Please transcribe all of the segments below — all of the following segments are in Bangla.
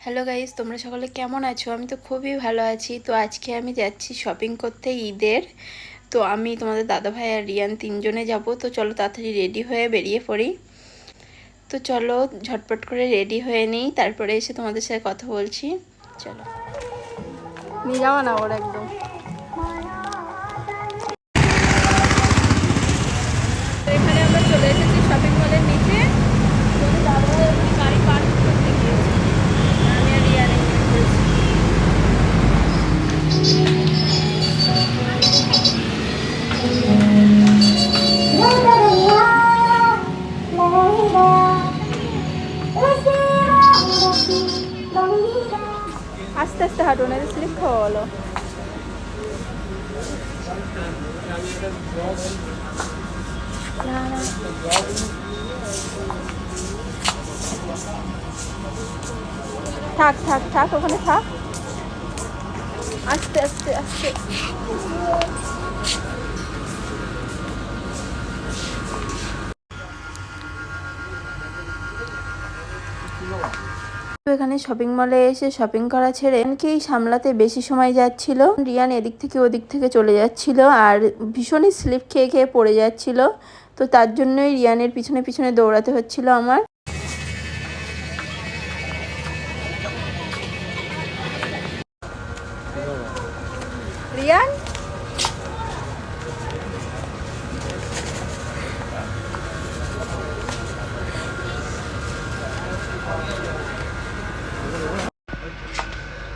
হ্যালো গাইস তোমরা সকলে কেমন আছো? আমি তো খুবই ভালো আছি। তো আজকে আমি যাচ্ছি শপিং করতে ঈদের। তো আমি তোমাদের দাদা ভাই আর রিয়ান তিনজনে যাব। তো চলো তাড়াতাড়ি রেডি হয়ে বেরিয়ে পড়ি। তো চলো ঝটপট করে রেডি হয়ে নিই। তারপরে এসে তোমাদের সাথে কথা বলছি। চলো। নিয়ে যাওয়া না ওর একদম। এখানে আমরা চলে এসেছি না স্লিপ খাওয়া হলো থাক থাক থাক ওখানে থাক। আস্তে আস্তে আস্তে। এখানে শপিং মলে এসে শপিং করা ছেড়ে রিয়ানকেই সামলাতে বেশি সময় যাচ্ছিল। রিয়ান এদিক থেকে ওদিক থেকে চলে যাচ্ছিল আর ভীষণই স্লিপ খেয়ে খেয়ে পড়ে যাচ্ছিল। তো তার জন্যই রিয়ানের পিছনে পিছনে দৌড়াতে হচ্ছিল আমার।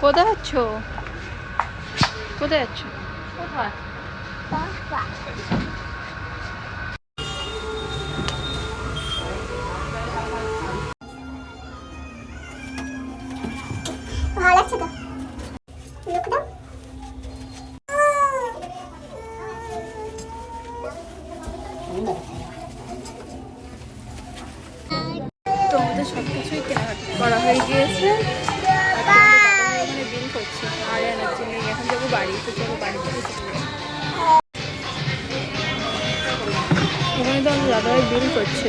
কোথায় যাচ্ছ কোথায় যাচ্ছ কোথায়? ভালো লাগছে তো? লুক দাও তো আমাদের সব কিছুই কেনাকাটা করা হয়ে গিয়েছে? বিল আর এখন যাব বাড়ি, তো চলো বাড়ি থেকে চলে যাই। ওখানে তো আমাদের দাদাভাই বিল করছে।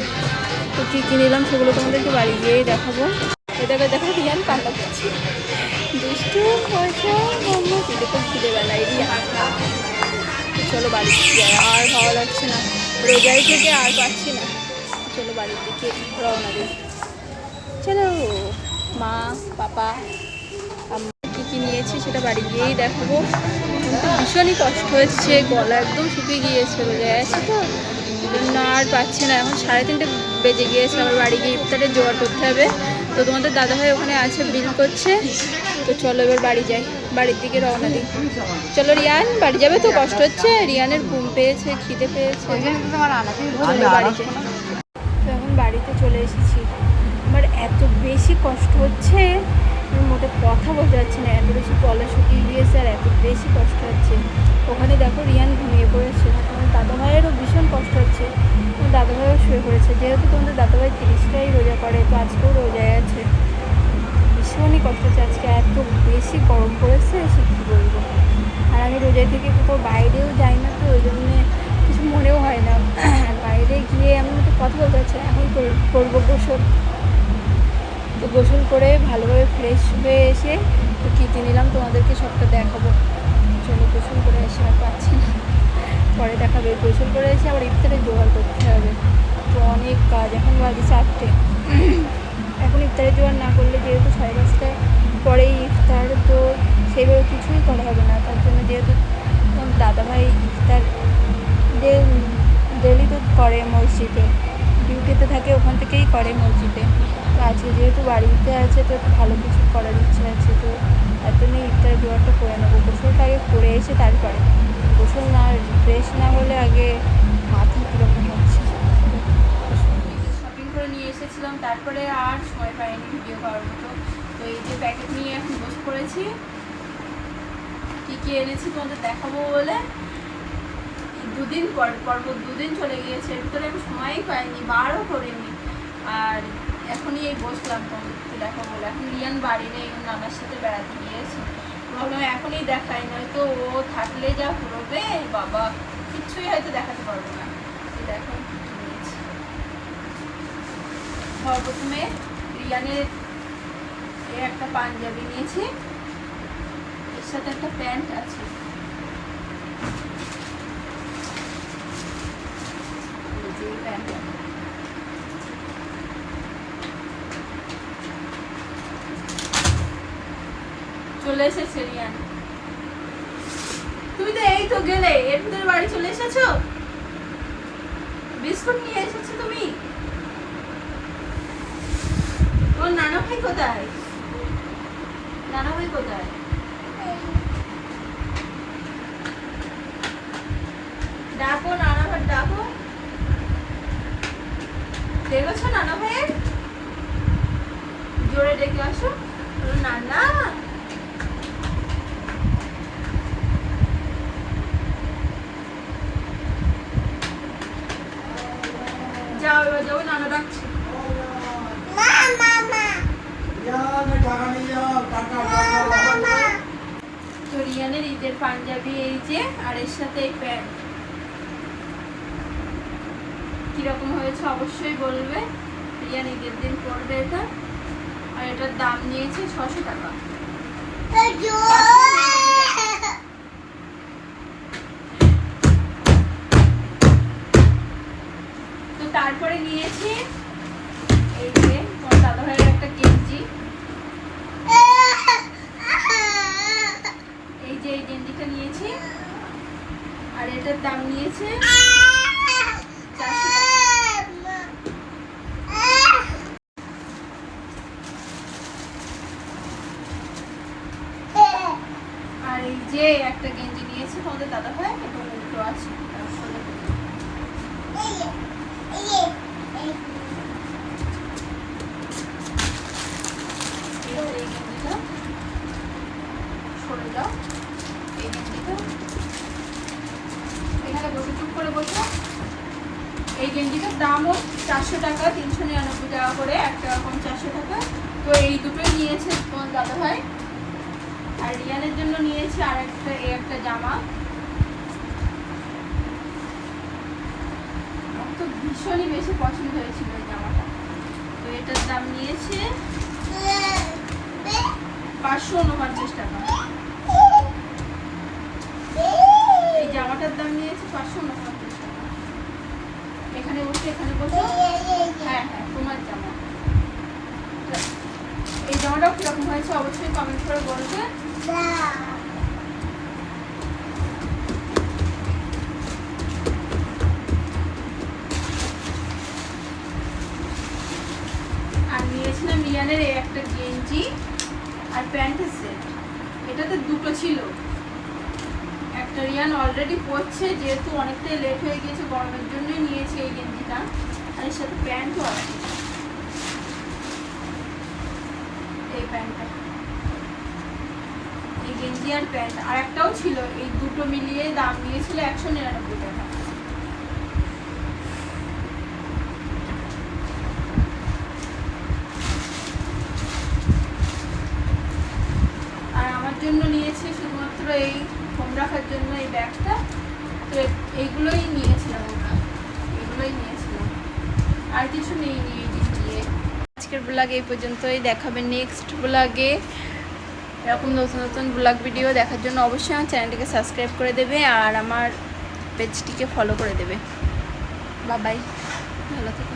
তো কী কী নিলাম সেগুলো তোমাদেরকে বাড়ি গিয়েই দেখাবো। এটাকে দেখো রিয়ান কান্না করছে দুষ্টু পয়সা মোমো দিতে খুব খিদে বেলায় চলো বাড়ি আর ভালো লাগছে না। রোজাই থেকে আর পাচ্ছি না। চলো বাড়ির দিকে রওনা দিই। চলো, মা, পাপা। কী নিয়েছি সেটা বাড়ি গিয়েই দেখাবো। কিন্তু ভীষণই কষ্ট হচ্ছে গলা একদম শুকিয়ে গিয়েছে আছে তো জন্য আর পাচ্ছি না। এখন সাড়ে তিনটে বেজে গিয়েছে আবার বাড়ি গিয়ে ইফতারে জোগাড় করতে হবে। তো তোমাদের দাদাভাই ওখানে আছে বিল করছে। তো চলো এবার বাড়ি যাই বাড়ির দিকে রওনা দিই। চলো রিয়ান বাড়ি যাবে তো? কষ্ট হচ্ছে? রিয়ানের ঘুম পেয়েছে খিদে পেয়েছে। চলো বাড়ি যাই। তো এখন বাড়িতে চলে এসেছি। আমার এত বেশি কষ্ট হচ্ছে মোটে কথা বলতে পারছি না, এত বেশি গলা শুকিয়ে গিয়েছে আর এত বেশি কষ্ট হচ্ছে। ওখানে দেখো রিয়ান ঘুমিয়ে পড়েছে দাদা ভাইয়েরও ভীষণ কষ্ট হচ্ছে। তোমার দাদা ভাইও শুয়ে পড়েছে, যেহেতু তোমাদের দাদা ভাই তিরিশটাই রোজা করে, তো আজকেও রোজায় আছে। ভীষণই কষ্ট হচ্ছে আজকে, এত বেশি গরম পড়েছে, সে কী বলব? আর আমি রোজায় থেকে কোথাও বাইরেও যাই না তো, ওই জন্যে কিছু মনেও হয় না। বাইরে গিয়ে আমি মতো কথা বলতে পারছি না, এখন কর- করব গোসল। গোসল করে ভালোভাবে ফ্রেশ হয়ে এসে তো কী কী নিলাম। তোমাদেরকে সবটা দেখাবো। চলো গোসল করে এসে আর পাচ্ছি না। পরে দেখাবে। গোসল করে এসে আবার ইফতারে জোগাড় করতে হবে। তো অনেক কাজ। এখন বাজে চারটে। এখন ইফতারে জোগাড় না করলে যেহেতু সাড়ে পাঁচটায় পরেই ইফতার, তো সেইভাবে কিছুই করা হবে না। তার জন্য যেহেতু দাদাভাই ইফতার ডেলি তো করে মসজিদে। ডিউটিতে থাকে, ওখান থেকেই করে মসজিদে। আজকে যেহেতু বাড়িতে আছে, তো একটু ভালো কিছু করার ইচ্ছে আছে, তো তার জন্য ইফতারের জোগাড়টা করে নেব। গোসলটা আগে করে এসে তারপরে। গোসল না ফ্রেশ না হলে আগে মাথা কীরকম হচ্ছে? শপিং করে নিয়ে এসেছিলাম, তারপরে আর সময় পাইনি ভিডিও করার মতো। তো এই যে প্যাকেট নিয়ে এখন বসে পড়েছি কী কী এনেছি তোমাদের দেখাবো বলে? দুদিন পর, পরপর দুদিন চলে গিয়েছে। এর ভিতরে আমি সময়ই পাইনি, বারও করিনি। আর এখনই এই বসলাম তোমাদেরকে দেখাবো? বলে এখন রিয়ান বাড়ি নেই, ওর নানার সাথে বেড়াতে গিয়েছে। ভাবলাম এখনই দেখাই, নয়তো ও থাকলে যা ঘুরবে, বাবা, কিচ্ছুই হয়তো দেখাতে পারব না। দেখো। সর্বপ্রথমে রিয়ানের একটা পাঞ্জাবি নিয়েছি, এর সাথে একটা প্যান্ট আছে এই যে এই প্যান্টটা। চলে এসেছে রিয়ান। তুমি তো এই তো গেলে, এর ভিতরে বাড়ি চলে এসেছ? বিস্কুট নিয়ে এসেছ তুমি? তোমার নানা ভাই কোথায়? নানা ভাই কোথায়? ডাকো, নানা ভাই, ডাকো। দেখেছ নানা ভাইয়ের জোরে ডেকে আসো বলো, নানা নানা ডাকছে তো রিয়ানের ঈদের পাঞ্জাবি এই যে আর এর সাথে এই প্যান্ট। কীরকম হয়েছে অবশ্যই বলবে। রিয়ান ঈদের দিন পরবে এটা। আর এটার দাম নিয়েছে ছশো টাকা। তারপরে নিয়েছি এই যে তোমার দাদা একটা গেঞ্জি। এই যে এই গেঞ্জিটা নিয়েছি। আর এটার দাম নিয়েছে আর এই যে একটা গেঞ্জি নিয়েছে তোমাদের দাদা ভাই এবং উল্টো আছে। সরে যাও এখানে বসে চুপ করে বসো এই গেঞ্জিটার দামও চারশো টাকা, তিনশো নিরানব্বই টাকা করে এক টাকা কম চারশো টাকা। তো এই দুটোই নিয়েছে তোমার দাদা আর রিয়ানের জন্য নিয়েছি আর একটা এই একটা জামা। তো ভীষণই বেশি পছন্দ হয়েছিল এই জামাটা। তো এটার দাম নিয়েছে পাঁচশো উনপঞ্চাশ টাকা। এই জামাটার দাম নিয়েছে পাঁচশো উনপঞ্চাশ টাকা। এখানে বসে এখানে বসে। হ্যাঁ হ্যাঁ তোমার জামা। এই জামাটাও কীরকম হয়েছে অবশ্যই কমেন্ট করে বলবে। একটা গেঞ্জি আর প্যান্টের সেট। এটাতে দুটো ছিল। একটা রিয়ান অলরেডি পরছে, যেহেতু অনেকটাই লেট হয়ে গিয়েছে, গরমের জন্যই নিয়েছি এই গেঞ্জিটা। আর এর সাথে প্যান্টও আছে। এই প্যান্টটা। এই গেঞ্জি আর প্যান্ট। আর একটাও ছিল, এই দুটো মিলিয়ে দাম নিয়েছিল একশো নিরানব্বই টাকা আর আমার জন্য নিয়েছি শুধুমাত্র এই ফোন রাখার জন্য এই ব্যাগটা, তো এইগুলোই নিয়েছিলাম আমরা এগুলোই নিয়েছিলাম। আর কিছু নেই নি এই দিয়ে আজকের ব্লগ এই পর্যন্তই। দেখাবে নেক্সট ব্লগে এরকম নতুন নতুন ব্লগ ভিডিও দেখার জন্য অবশ্যই আমার চ্যানেলটিকে সাবস্ক্রাইব করে দেবে আর আমার পেজটিকে ফলো করে দেবে। বাবাই ভালো থেকো।